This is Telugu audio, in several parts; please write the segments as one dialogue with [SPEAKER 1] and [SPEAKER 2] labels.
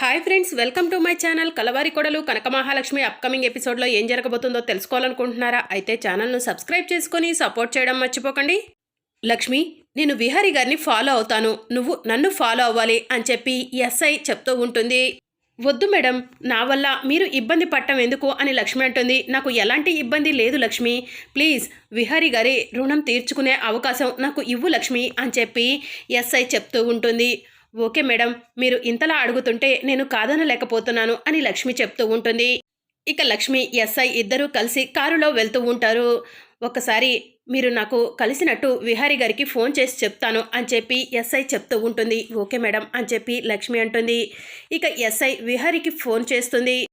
[SPEAKER 1] Hi friends welcome to my channel Kalavari Kodalu Kanaka Mahalakshmi upcoming ఎపిసోడ్లో ఏం జరగబోతుందో తెలుసుకోవాలనుకుంటున్నారా? అయితే ఛానల్ను సబ్స్క్రైబ్ చేసుకొని సపోర్ట్ చేయడం మర్చిపోకండి. లక్ష్మి నేను విహారీ గారిని ఫాలో అవుతాను. నువ్వు నన్ను ఫాలో అవ్వాలి అని చెప్పి ఎస్ఐ చెప్తూ ఉంటుంది. వద్దు మేడం నా వల్ల మీరు ఇబ్బంది పట్టం ఎందుకు అని లక్ష్మి అంటుంది. నాకు ఎలాంటి ఇబ్బంది లేదు లక్ష్మి. ప్లీజ్ విహారీ గారి రుణం తీర్చుకునే అవకాశం నాకు ఇవ్వు లక్ష్మి అని చెప్పి ఎస్ఐ చెప్తూ ఉంటుంది. ఓకే మేడం మీరు ఇంతలా అడుగుతుంటే నేను కాదనలేకపోతున్నాను అని లక్ష్మి చెప్తూ ఉంటుంది. ఇక లక్ష్మి ఎస్ఐ ఇద్దరూ కలిసి కారులో వెళ్తూ ఉంటారు. ఒకసారి మీరు నాకు కలిసినట్టు విహారి గారికి ఫోన్ చేసి చెప్తాను అని చెప్పి ఎస్ఐ చెప్తూ ఉంటుంది. ఓకే మేడం అని చెప్పి లక్ష్మి అంటుంది. ఇక ఎస్ఐ విహారికి ఫోన్ చేస్తుంది.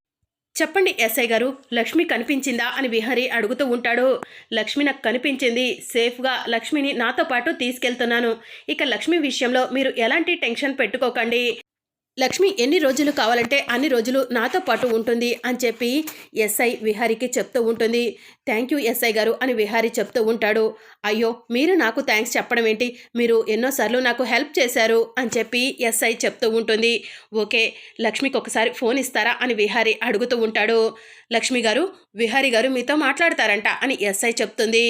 [SPEAKER 1] చెప్పండి ఎస్ఐ గారు లక్ష్మి కనిపించిందా అని విహారీ అడుగుతూ ఉంటాడు. లక్ష్మి నాకు కనిపించింది. సేఫ్గా లక్ష్మిని నాతో పాటు తీసుకెళ్తున్నాను. ఇక లక్ష్మి విషయంలో మీరు ఎలాంటి టెన్షన్ పెట్టుకోకండి. లక్ష్మి ఎన్ని రోజులు కావాలంటే అన్ని రోజులు నాతో పాటు ఉంటుంది అని చెప్పి ఎస్ఐ విహారీకి చెప్తూ ఉంటుంది. థ్యాంక్ యూ ఎస్ఐ గారు అని విహారీ చెప్తూ ఉంటాడు. అయ్యో మీరు నాకు థ్యాంక్స్ చెప్పడం ఏంటి? మీరు ఎన్నోసార్లు నాకు హెల్ప్ చేశారు అని చెప్పి ఎస్ఐ చెప్తూ ఉంటుంది. ఓకే లక్ష్మికి ఒకసారి ఫోన్ ఇస్తారా అని విహారీ అడుగుతూ ఉంటాడు. లక్ష్మి గారు విహారీ గారు మీతో మాట్లాడతారంట అని ఎస్ఐ చెప్తుంది.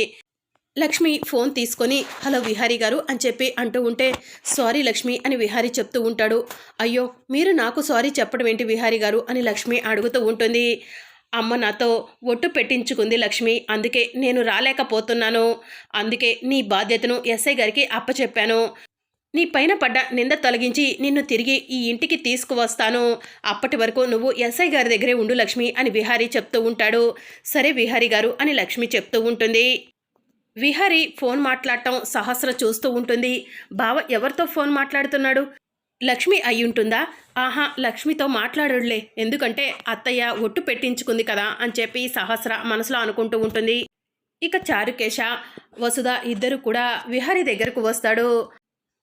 [SPEAKER 1] లక్ష్మి ఫోన్ తీసుకొని హలో విహారీ గారు అని చెప్పి అంటూ ఉంటే సారీ లక్ష్మి అని విహారీ చెప్తూ ఉంటాడు. అయ్యో మీరు నాకు సారీ చెప్పడం ఏంటి విహారీ గారు అని లక్ష్మి అడుగుతూ ఉంటుంది. అమ్మ నాతో ఒట్టు పెట్టించుకుంది లక్ష్మి అందుకే నేను రాలేకపోతున్నాను. అందుకే నీ బాధ్యతను ఎస్ఐ గారికి అప్పచెప్పాను. నీ పైన పడ్డ నింద తొలగించి నిన్ను తిరిగి ఈ ఇంటికి తీసుకువస్తాను. అప్పటి వరకు నువ్వు ఎస్ఐ గారి దగ్గరే ఉండు లక్ష్మి అని విహారీ చెప్తూ ఉంటాడు. సరే విహారీ గారు అని లక్ష్మి చెప్తూ ఉంటుంది. విహారి ఫోన్ మాట్లాడటం సహస్ర చూస్తూ ఉంటుంది. బావ ఎవరితో ఫోన్ మాట్లాడుతున్నాడు? లక్ష్మి అయి ఉంటుందా? ఆహా లక్ష్మితో మాట్లాడడులే ఎందుకంటే అత్తయ్య ఒట్టు పెట్టించుకుంది కదా అని చెప్పి సహస్ర మనసులో అనుకుంటూ ఉంటుంది. ఇక చారుకేశ వసుధ ఇద్దరు కూడా విహారి దగ్గరకు వస్తాడు.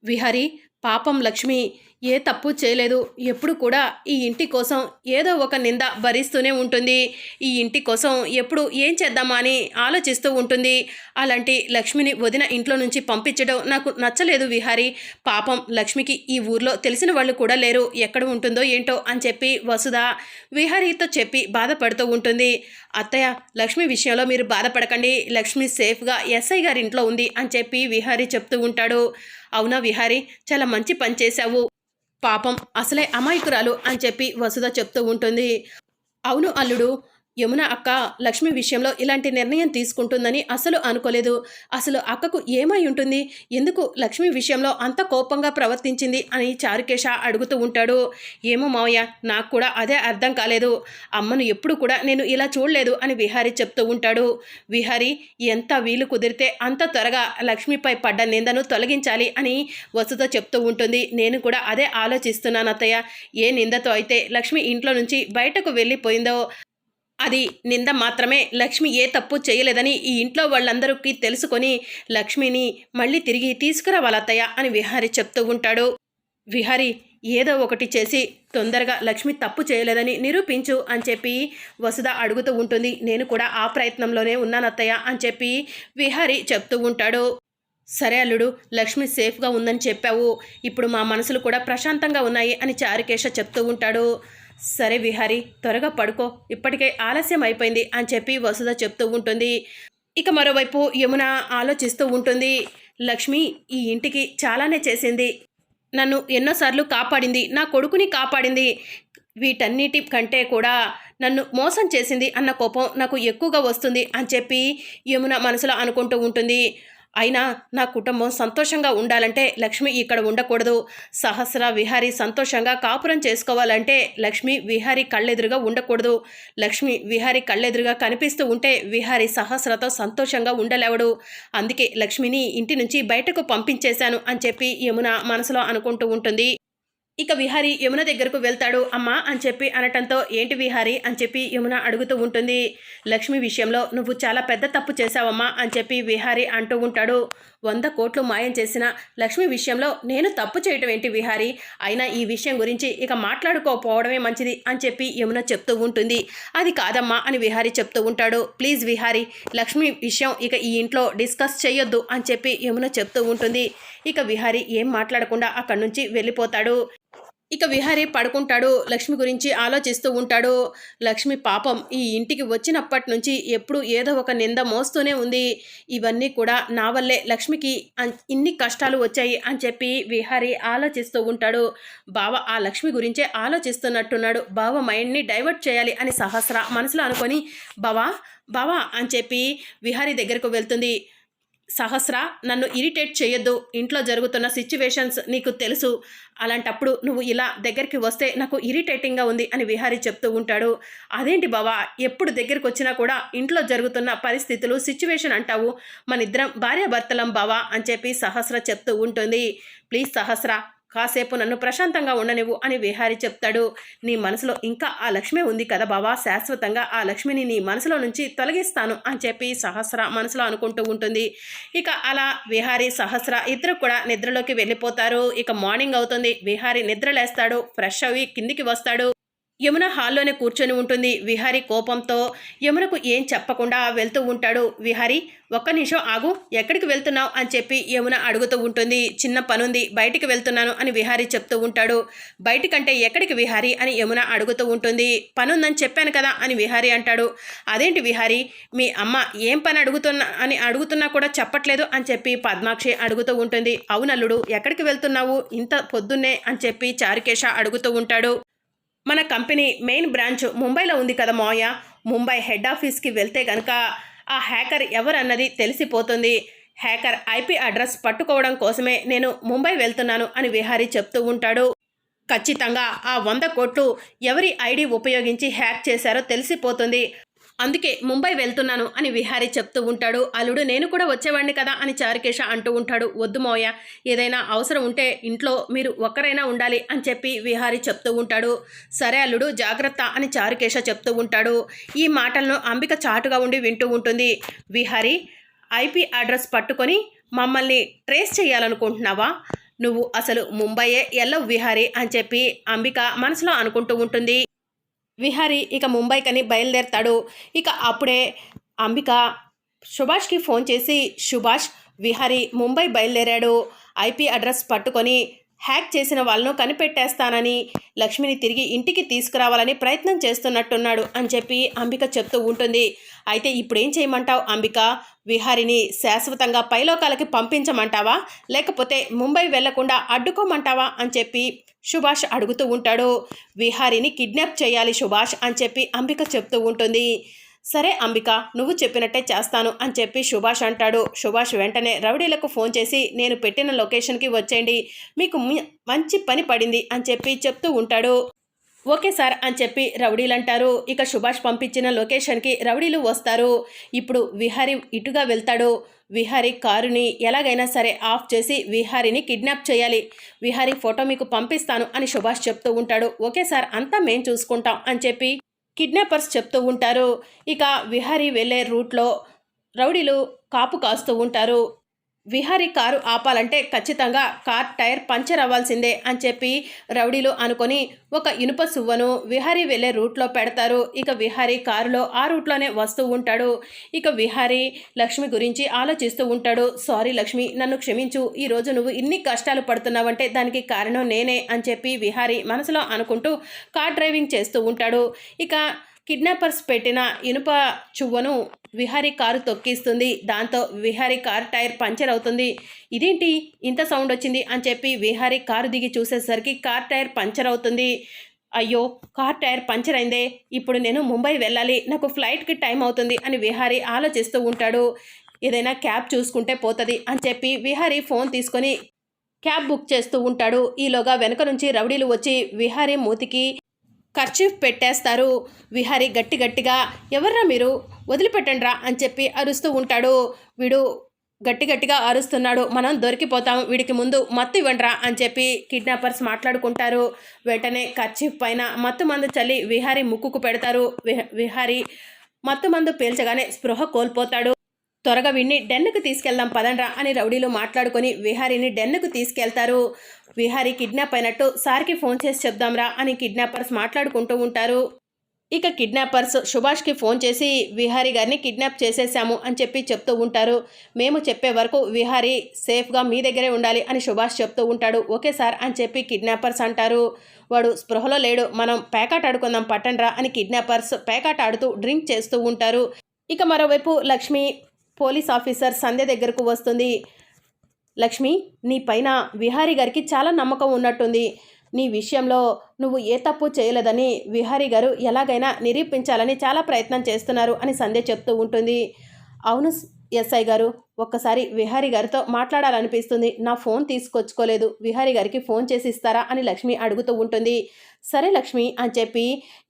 [SPEAKER 1] విహారి పాపం లక్ష్మి ఏ తప్పు చేయలేదు. ఎప్పుడు కూడా ఈ ఇంటి కోసం ఏదో ఒక నింద భరిస్తూనే ఉంటుంది. ఈ ఇంటి కోసం ఎప్పుడు ఏం చేద్దామా అని ఆలోచిస్తూ ఉంటుంది. అలాంటి లక్ష్మిని వదిన ఇంట్లో నుంచి పంపించడం నాకు నచ్చలేదు విహారి. పాపం లక్ష్మికి ఈ ఊర్లో తెలిసిన వాళ్ళు కూడా లేరు. ఎక్కడ ఉంటుందో ఏంటో అని చెప్పి వసుధ విహారీతో చెప్పి బాధపడుతూ ఉంటుంది. అత్తయ్య లక్ష్మి విషయంలో మీరు బాధపడకండి. లక్ష్మి సేఫ్గా ఎస్ఐ గారి ఇంట్లో ఉంది అని చెప్పి విహారీ చెప్తూ ఉంటాడు. అవునా విహారీ? చాలా మంచి పని చేశావు. పాపం అసలే అమాయకురాలు అని చెప్పి వసుధ చెప్తూ ఉంటుంది. అవును అల్లుడు యమున అక్క లక్ష్మి విషయంలో ఇలాంటి నిర్ణయం తీసుకుంటుందని అసలు అనుకోలేదు. అసలు అక్కకు ఏమై ఉంటుంది? ఎందుకు లక్ష్మి విషయంలో అంత కోపంగా ప్రవర్తించింది? అని చారుకేశ అడుగుతూ ఉంటాడు. ఏమో మావయ్య నాకు కూడా అదే అర్థం కాలేదు. అమ్మను ఎప్పుడు కూడా నేను ఇలా చూడలేదు అని విహారీ చెప్తూ ఉంటాడు. విహారీ ఎంత వీలు కుదిరితే అంత త్వరగా లక్ష్మిపై పడ్డ నిందను తొలగించాలి అని వసుత చెప్తూ ఉంటుంది. నేను కూడా అదే ఆలోచిస్తున్నాను అత్తయ్య. ఏ నిందతో అయితే లక్ష్మి ఇంట్లో నుంచి బయటకు వెళ్ళిపోయిందో అది నింద మాత్రమే. లక్ష్మి ఏ తప్పు చేయలేదని ఈ ఇంట్లో వాళ్ళందరికీ తెలుసుకొని లక్ష్మిని మళ్ళీ తిరిగి తీసుకురావాలత్తయ్య అని విహారి చెప్తూ ఉంటాడు. విహారి ఏదో ఒకటి చేసి తొందరగా లక్ష్మి తప్పు చేయలేదని నిరూపించు అని చెప్పి వసుధ అడుగుతూ ఉంటుంది. నేను కూడా ఆ ప్రయత్నంలోనే ఉన్నానత్తయ్య అని చెప్పి విహారి చెప్తూ ఉంటాడు. సరే అల్లుడు లక్ష్మి సేఫ్గా ఉందని చెప్పావు. ఇప్పుడు మా మనసులు కూడా ప్రశాంతంగా ఉన్నాయి అని చారుకేశ చెప్తూ ఉంటాడు. సరే విహారి త్వరగా పడుకో. ఇప్పటికే ఆలస్యం అయిపోయింది అని చెప్పి వసుధ చెప్తూ ఉంటుంది. ఇక మరోవైపు యమున ఆలోచిస్తూ ఉంటుంది. లక్ష్మి ఈ ఇంటికి చాలానే చేసింది. నన్ను ఎన్నోసార్లు కాపాడింది. నా కొడుకుని కాపాడింది. వీటన్నిటి కంటే కూడా నన్ను మోసం చేసింది అన్న కోపం నాకు ఎక్కువగా వస్తుంది అని చెప్పి యమున మనసులో అనుకుంటూ ఉంటుంది. అయినా నా కుటుంబం సంతోషంగా ఉండాలంటే లక్ష్మి ఇక్కడ ఉండకూడదు. సహస్ర విహారి సంతోషంగా కాపురం చేసుకోవాలంటే లక్ష్మి విహారి కళ్ళెదురుగా ఉండకూడదు. లక్ష్మి విహారి కళ్ళెదురుగా కనిపిస్తూ ఉంటే విహారి సహస్రతో సంతోషంగా ఉండలేవడు. అందుకే లక్ష్మిని ఇంటి నుంచి బయటకు పంపించేశాను అని చెప్పి యమున మనసులో అనుకుంటూ ఉంటుంది. ఇక విహారి యమున దగ్గరకు వెళ్తాడు. అమ్మా అని చెప్పి అనటంతో ఏంటి విహారి? అని చెప్పి యమున అడుగుతూ ఉంటుంది. లక్ష్మి విషయంలో నువ్వు చాలా పెద్ద తప్పు చేశావమ్మా అని చెప్పి విహారి అంటూ ఉంటాడు. వంద కోట్లు మాయం చేసిన లక్ష్మి విషయంలో నేను తప్పు చేయటం ఏంటి విహారి? అయినా ఈ విషయం గురించి ఇక మాట్లాడుకోకపోవడమే మంచిది అని చెప్పి యమున చెప్తూ ఉంటుంది. అది కాదమ్మా అని విహారి చెప్తూ ఉంటాడు. ప్లీజ్ విహారి లక్ష్మి విషయం ఇక ఈ ఇంట్లో డిస్కస్ చేయొద్దు అని చెప్పి యమున చెప్తూ ఉంటుంది. ఇక విహారి ఏం మాట్లాడకుండా అక్కడి నుంచి వెళ్ళిపోతాడు. ఇక విహారీ పడుకుంటాడు లక్ష్మి గురించి ఆలోచిస్తూ ఉంటాడు. లక్ష్మి పాపం ఈ ఇంటికి వచ్చినప్పటి నుంచి ఎప్పుడు ఏదో ఒక నింద మోస్తూనే ఉంది. ఇవన్నీ కూడా నా వల్లే లక్ష్మికి ఇన్ని కష్టాలు వచ్చాయి అని చెప్పి విహారీ ఆలోచిస్తూ ఉంటాడు. బావ ఆ లక్ష్మి గురించే ఆలోచిస్తున్నట్టున్నాడు. బావ మైండ్ని డైవర్ట్ చేయాలి అని సహస్ర మనసులో అనుకొని బావా బావా అని చెప్పి విహారీ దగ్గరకు వెళ్తుంది. సహస్ర నన్ను ఇరిటేట్ చేయొద్దు. ఇంట్లో జరుగుతున్న సిచ్యువేషన్స్ నీకు తెలుసు. అలాంటప్పుడు నువ్వు ఇలా దగ్గరికి వస్తే నాకు ఇరిటేటింగ్గా ఉంది అని విహారీ చెప్తూ ఉంటాడు. అదేంటి బావా? ఎప్పుడు దగ్గరికి వచ్చినా కూడా ఇంట్లో జరుగుతున్న పరిస్థితులు సిచ్యువేషన్ అంటావు. మన ఇద్దరం భార్యాభర్తలం బావా అని చెప్పి సహస్ర చెప్తూ ఉంటుంది. ప్లీజ్ సహస్ర కాసేపు నన్ను ప్రశాంతంగా ఉండనివ్వు అని విహారి చెప్తాడు. నీ మనసులో ఇంకా ఆ లక్ష్మి ఉంది కదా బావా శాశ్వతంగా ఆ లక్ష్మిని నీ మనసులో నుంచి తొలగిస్తాను అని చెప్పి సహస్ర మనసులో అనుకుంటూ ఉంటుంది. ఇక అలా విహారీ సహస్ర ఇద్దరు కూడా నిద్రలోకి వెళ్ళిపోతారు. ఇక మార్నింగ్ అవుతుంది. విహారి నిద్రలేస్తాడు. ఫ్రెష్ అవి కిందికి వస్తాడు. యమున హాల్లోనే కూర్చొని ఉంటుంది విహారి కోపంతో. యమునకు ఏం చెప్పకుండా వెళ్తూ ఉంటాడు విహారి. ఒక్క నిమిషం ఆగు ఎక్కడికి వెళ్తున్నావు అని చెప్పి యమున అడుగుతూ ఉంటుంది. చిన్న పనుంది బయటికి వెళ్తున్నాను అని విహారీ చెప్తూ ఉంటాడు. బయటికంటే ఎక్కడికి విహారీ అని యమున అడుగుతూ ఉంటుంది. పనుందని చెప్పాను కదా అని విహారీ అంటాడు. అదేంటి విహారీ? మీ అమ్మ ఏం పని అడుగుతున్నా అని అడుగుతున్నా కూడా చెప్పట్లేదు అని చెప్పి పద్మాక్షి అడుగుతూ ఉంటుంది. అవునల్లుడు ఎక్కడికి వెళ్తున్నావు? ఇంత పొద్దున్నే అని చెప్పి చారుకేశ అడుగుతూ ఉంటాడు. మన కంపెనీ మెయిన్ బ్రాంచ్ ముంబైలో ఉంది కదా మోయ ముంబై హెడ్ ఆఫీస్కి వెళ్తే కనుక ఆ హ్యాకర్ ఎవరన్నది తెలిసిపోతుంది. హ్యాకర్ ఐపీ అడ్రస్ పట్టుకోవడం కోసమే నేను ముంబై వెళ్తున్నాను అని విహారీ చెప్తూ ఉంటాడు. ఖచ్చితంగా ఆ వంద కోట్లు ఎవరి ఐడి ఉపయోగించి హ్యాక్ చేశారో తెలిసిపోతుంది. అందుకే ముంబై వెళ్తున్నాను అని విహారీ చెప్తూ ఉంటాడు. అల్లుడు నేను కూడా వచ్చేవాడిని కదా అని చారుకేశ అంటూ ఉంటాడు. వద్దు మోయ ఏదైనా అవసరం ఉంటే ఇంట్లో మీరు ఒక్కరైనా ఉండాలి అని చెప్పి విహారీ చెప్తూ ఉంటాడు. సరే అల్లుడు జాగ్రత్త అని చారుకేశ చెప్తూ ఉంటాడు. ఈ మాటలను అంబిక చాటుగా ఉండి వింటూ ఉంటుంది. విహారీ ఐపీ అడ్రస్ పట్టుకొని మమ్మల్ని ట్రేస్ చేయాలనుకుంటున్నావా? నువ్వు అసలు ముంబైయే ఎల్లవ్ విహారీ అని చెప్పి అంబిక మనసులో అనుకుంటూ ఉంటుంది. విహారీ ఇక ముంబైకని బయలుదేరతాడు. ఇక అప్పుడే అంబిక సుభాష్కి ఫోన్ చేసి సుభాష్ విహారీ ముంబై బయలుదేరాడు. ఐపీ అడ్రస్ పట్టుకొని హ్యాక్ చేసిన వాళ్ళను కనిపెట్టేస్తానని లక్ష్మిని తిరిగి ఇంటికి తీసుకురావాలని ప్రయత్నం చేస్తున్నట్టున్నాడు అని చెప్పి అంబిక చెప్తూ ఉంటుంది. అయితే ఇప్పుడు ఏం చేయమంటావు అంబిక? విహారిని శాశ్వతంగా పైలోకాలకి పంపించమంటావా? లేకపోతే ముంబై వెళ్ళకుండా అడ్డుకోమంటావా? అని చెప్పి సుభాష్ అడుగుతూ ఉంటాడు. విహారిని కిడ్నాప్ చేయాలి సుభాష్ అని చెప్పి అంబిక చెప్తూ ఉంటుంది. సరే అంబిక నువ్వు చెప్పినట్టే చేస్తాను అని చెప్పి సుభాష్ అంటాడు. సుభాష్ వెంటనే రౌడీలకు ఫోన్ చేసి నేను పెట్టిన లొకేషన్కి వచ్చేయండి మీకు మంచి పని పడింది అని చెప్పి చెప్తూ ఉంటాడు. ఓకే సార్ అని చెప్పి రౌడీలు అంటారు. ఇక సుభాష్ పంపించిన లొకేషన్కి రౌడీలు వస్తారు. ఇప్పుడు విహారీ ఇటుగా వెళ్తాడు. విహారీ కారుని ఎలాగైనా సరే ఆఫ్ చేసి విహారీని కిడ్నాప్ చేయాలి. విహారీ ఫోటో మీకు పంపిస్తాను అని సుభాష్ చెప్తూ ఉంటాడు. ఓకే సార్ అంతా మేం చూసుకుంటాం అని చెప్పి కిడ్నాపర్స్ చెప్తూ ఉంటారు. ఇక విహారీ వెళ్ళే రూట్లో రౌడీలు కాపు కాస్తూ ఉంటారు. విహారీ కారు ఆపాలంటే ఖచ్చితంగా కార్ టైర్ పంచర్ అవ్వాల్సిందే అని చెప్పి రౌడీలు అనుకొని ఒక ఇనుప సువ్వను విహారీ వెళ్ళే రూట్లో పెడతారు. ఇక విహారీ కారులో ఆ రూట్లోనే వస్తూ ఉంటాడు. ఇక విహారీ లక్ష్మి గురించి ఆలోచిస్తూ ఉంటాడు. సారీ లక్ష్మి నన్ను క్షమించు. ఈరోజు నువ్వు ఇన్ని కష్టాలు పడుతున్నావంటే దానికి కారణం నేనే అని చెప్పి విహారీ మనసులో అనుకుంటూ కార్ డ్రైవింగ్ చేస్తూ ఉంటాడు. ఇక కిడ్నాపర్స్ పెట్టిన ఇనుప చువ్వను విహారీ కారు తొక్కిస్తుంది. దాంతో విహారీ కారు టైర్ పంచర్ అవుతుంది. ఇదేంటి? ఇంత సౌండ్ వచ్చింది అని చెప్పి విహారీ కారు దిగి చూసేసరికి కార్ టైర్ పంచర్ అవుతుంది. అయ్యో కార్ టైర్ పంచర్ అయిందే. ఇప్పుడు నేను ముంబై వెళ్ళాలి. నాకు ఫ్లైట్కి టైం అవుతుంది అని విహారీ ఆలోచిస్తూ ఉంటాడు. ఏదైనా క్యాబ్ చూసుకుంటే పోతుంది అని చెప్పి విహారీ ఫోన్ తీసుకొని క్యాబ్ బుక్ చేస్తూ ఉంటాడు. ఈలోగా వెనక నుంచి రౌడీలు వచ్చి విహారీ మూతికి ఖర్చీఫ్ పెట్టేస్తారు. విహారీ గట్టి గట్టిగా ఎవర్రా మీరు? వదిలిపెట్టండిరా అని చెప్పి అరుస్తూ ఉంటాడు. వీడు గట్టి గట్టిగా అరుస్తున్నాడు. మనం దొరికిపోతాం. వీడికి ముందు మత్తు ఇవ్వండిరా అని చెప్పి కిడ్నాపర్స్ మాట్లాడుకుంటారు. వెంటనే ఖర్చీఫ్ పైన మత్తు మందు చల్లి విహారీ ముక్కుకు పెడతారు. విహ- విహారీ మత్తు మందు పీల్చగానే స్పృహ కోల్పోతాడు. త్వరగా వీడిని డెన్నుకు తీసుకెళ్దాం పదండ్రా అని రౌడీలు మాట్లాడుకొని విహారీని డెన్నుకు తీసుకెళ్తారు. విహారీ కిడ్నాప్ అయినట్టు సార్కి ఫోన్ చేసి చెప్దాంరా అని కిడ్నాపర్స్ మాట్లాడుకుంటూ ఉంటారు. ఇక కిడ్నాపర్స్ సుభాష్కి ఫోన్ చేసి విహారీ గారిని కిడ్నాప్ చేసేసాము అని చెప్పి చెప్తూ ఉంటారు. మేము చెప్పే వరకు విహారీ సేఫ్గా మీ దగ్గరే ఉండాలి అని సుభాష్ చెప్తూ ఉంటాడు. ఓకే సార్ అని చెప్పి కిడ్నాపర్స్ అంటారు. వాడు స్పృహలో లేడు. మనం పేకాట ఆడుకుందాం పట్టండ్రా అని కిడ్నాపర్స్ పేకాట ఆడుతూ డ్రింక్ చేస్తూ ఉంటారు. ఇక మరోవైపు లక్ష్మి పోలీస్ ఆఫీసర్ సంధ్య దగ్గరకు వస్తుంది. లక్ష్మి నీ పైన విహారీ గారికి చాలా నమ్మకం ఉన్నట్టుంది. నీ విషయంలో నువ్వు ఏ తప్పు చేయలేదని విహారీ గారు ఎలాగైనా నిరూపించాలని చాలా ప్రయత్నం చేస్తున్నారు అని సంధ్య చెప్తూ ఉంటుంది. అవును ఎస్ఐ గారు ఒక్కసారి విహారీ గారితో మాట్లాడాలనిపిస్తుంది. నా ఫోన్ తీసుకొచ్చుకోలేదు. విహారీ గారికి ఫోన్ చేసి ఇస్తారా అని లక్ష్మి అడుగుతూ ఉంటుంది. సరే లక్ష్మి అని చెప్పి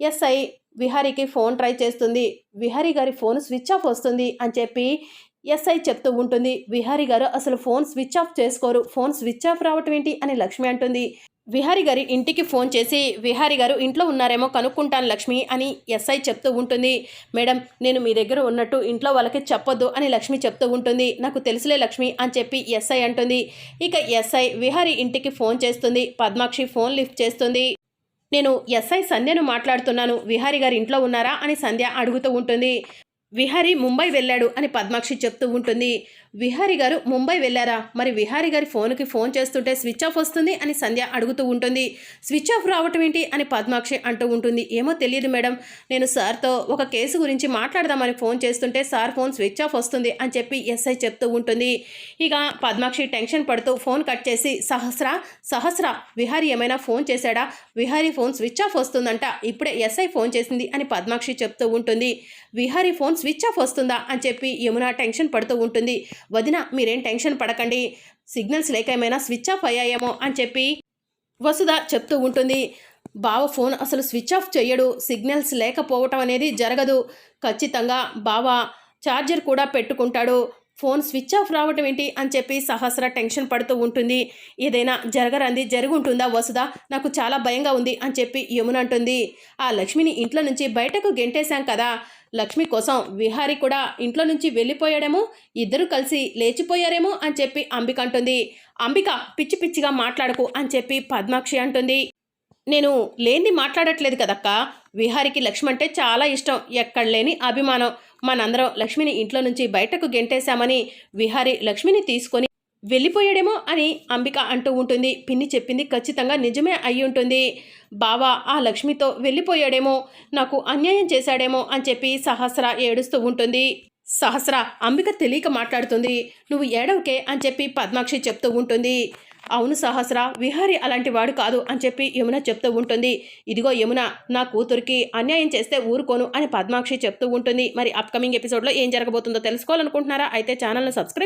[SPEAKER 1] ఎస్ఐ విహారీకి ఫోన్ ట్రై చేస్తుంది. విహారీ గారి ఫోన్ స్విచ్ ఆఫ్ వస్తుంది అని చెప్పి ఎస్ఐ చెప్తూ ఉంటుంది. విహారీ గారు అసలు ఫోన్ స్విచ్ ఆఫ్ చేసుకోరు. ఫోన్ స్విచ్ ఆఫ్ రావటం ఏంటి అని లక్ష్మి అంటుంది. విహారీ గారి ఇంటికి ఫోన్ చేసి విహారీ గారు ఇంట్లో ఉన్నారేమో కనుక్కుంటాను లక్ష్మి అని ఎస్ఐ చెప్తూ ఉంటుంది. మేడం నేను మీ దగ్గర ఉన్నట్టు ఇంట్లో వాళ్ళకి చెప్పొద్దు అని లక్ష్మి చెప్తూ ఉంటుంది. నాకు తెలుసులే లక్ష్మి అని చెప్పి ఎస్ఐ అంటుంది. ఇక ఎస్ఐ విహారీ ఇంటికి ఫోన్ చేస్తుంది. పద్మాక్షి ఫోన్ లిఫ్ట్ చేస్తుంది. నేను ఎస్ఐ సంధ్యను మాట్లాడుతున్నాను. విహారీ గారు ఇంట్లో ఉన్నారా? అని సంధ్య అడుగుతూ ఉంటుంది. విహారీ ముంబై వెళ్ళాడు అని పద్మాక్షి చెప్తూ ఉంటుంది. విహారీ గారు ముంబై వెళ్ళారా? మరి విహారీ గారి ఫోన్కి ఫోన్ చేస్తుంటే స్విచ్ ఆఫ్ వస్తుంది అని సంధ్య అడుగుతూ ఉంటుంది. స్విచ్ ఆఫ్ రావటం ఏంటి అని పద్మాక్షి అంటూ ఉంటుంది. ఏమో తెలియదు మేడం. నేను సార్తో ఒక కేసు గురించి మాట్లాడదామని ఫోన్ చేస్తుంటే సార్ ఫోన్ స్విచ్ ఆఫ్ వస్తుంది అని చెప్పి ఎస్ఐ చెప్తూ ఉంటుంది. ఇక పద్మాక్షి టెన్షన్ పడుతూ ఫోన్ కట్ చేసి సహస్ర సహస్ర విహారీ ఏమైనా ఫోన్ చేశాడా? విహారీ ఫోన్ స్విచ్ ఆఫ్ వస్తుందంట. ఇప్పుడే ఎస్ఐ ఫోన్ చేసింది అని పద్మాక్షి చెప్తూ ఉంటుంది. విహారీ ఫోన్ స్విచ్ ఆఫ్ వస్తుందా అని చెప్పి యమున టెన్షన్ పడుతూ ఉంటుంది. వదిన మీరేం టెన్షన్ పడకండి. సిగ్నల్స్ లేక ఏమైనా స్విచ్ ఆఫ్ అయ్యాయేమో అని చెప్పి వసుధ చెప్తూ ఉంటుంది. బావ ఫోన్ అసలు స్విచ్ ఆఫ్ చేయడు సిగ్నల్స్ లేకపోవటం అనేది జరగదు. ఖచ్చితంగా బావ ఛార్జర్ కూడా పెట్టుకుంటాడు. ఫోన్ స్విచ్ ఆఫ్ రావటం ఏంటి అని చెప్పి సహస్ర టెన్షన్ పడుతూ ఉంటుంది. ఏదైనా జరగరంది జరుగుంటుందా వసుదా నాకు చాలా భయంగా ఉంది అని చెప్పి యమున అంటుంది. ఆ లక్ష్మిని ఇంట్లో నుంచి బయటకు గెంటేశాం కదా. లక్ష్మి కోసం విహారీ కూడా ఇంట్లో నుంచి వెళ్ళిపోయాడేమో ఇద్దరు కలిసి లేచిపోయారేమో అని చెప్పి అంబిక అంటుంది. అంబిక పిచ్చి పిచ్చిగా మాట్లాడకు అని చెప్పి పద్మాక్షి అంటుంది. నేను లేని మాట్లాడట్లేదు కదక్క విహారికి లక్ష్మి అంటే చాలా ఇష్టం ఎక్కడ లేని అభిమానం. మనందరం లక్ష్మిని ఇంట్లో నుంచి బయటకు గెంటేశామని విహారి లక్ష్మిని తీసుకొని వెళ్ళిపోయాడేమో అని అంబిక అంటూ ఉంటుంది. పిన్ని చెప్పింది ఖచ్చితంగా నిజమే అయి ఉంటుంది. బావా ఆ లక్ష్మితో వెళ్ళిపోయాడేమో నాకు అన్యాయం చేశాడేమో అని చెప్పి సహస్ర ఏడుస్తూ ఉంటుంది. సహస్ర అంబిక తెలియక మాట్లాడుతుంది. నువ్వు ఏడవకే అని చెప్పి పద్మాక్షి చెప్తూ ఉంటుంది. అవును సహస్ర విహారి అలాంటి వాడు కాదు అని చెప్పి యమున చెప్తూ ఉంటుంది. ఇదిగో యమున నా కూతురికి అన్యాయం చేస్తే ఊరుకోను అని పద్మాక్షి చెప్తూ ఉంటుంది. మరి అప్కమింగ్ ఎపిసోడ్లో ఏం జరగబోతుందో తెలుసుకోవాలనుకుంటున్నారా? అయితే ఛానల్ను సబ్స్క్రైబ్